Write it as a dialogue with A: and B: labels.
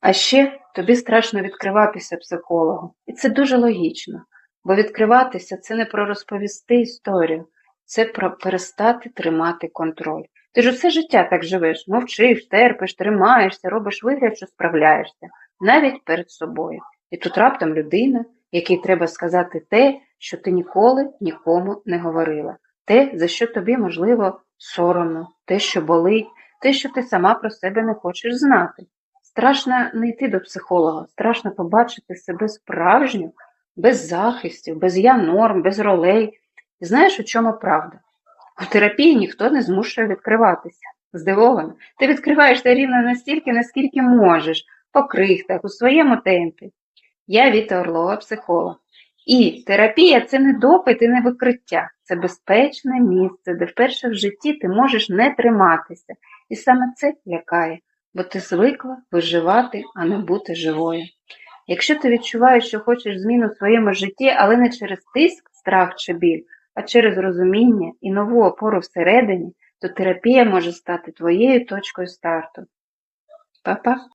A: А ще тобі страшно відкриватися психологу. І це дуже логічно, бо відкриватися це не про розповісти історію, це про перестати тримати контроль. Ти ж усе життя так живеш, мовчиш, терпиш, тримаєшся, робиш вигляд, що справляєшся, навіть перед собою. І тут раптом людина, якій треба сказати те, що ти ніколи нікому не говорила, те, за що тобі, можливо, соромно, те, що болить, те, що ти сама про себе не хочеш знати. Страшно не йти до психолога, страшно побачити себе справжню, без захистів, без я норм, без ролей. І знаєш, у чому правда? У терапії ніхто не змушує відкриватися. Здивовано. Ти відкриваєшся рівно настільки, наскільки можеш, по крихтах, у своєму темпі. Я Віта Орлова, психолог. І терапія це не допит і не викриття, це безпечне місце, де вперше в житті ти можеш не триматися. І саме це лякає, бо ти звикла виживати, а не бути живою. Якщо ти відчуваєш, що хочеш зміну в своєму житті, але не через тиск, страх чи біль, а через розуміння і нову опору всередині, то терапія може стати твоєю точкою старту. Па-па!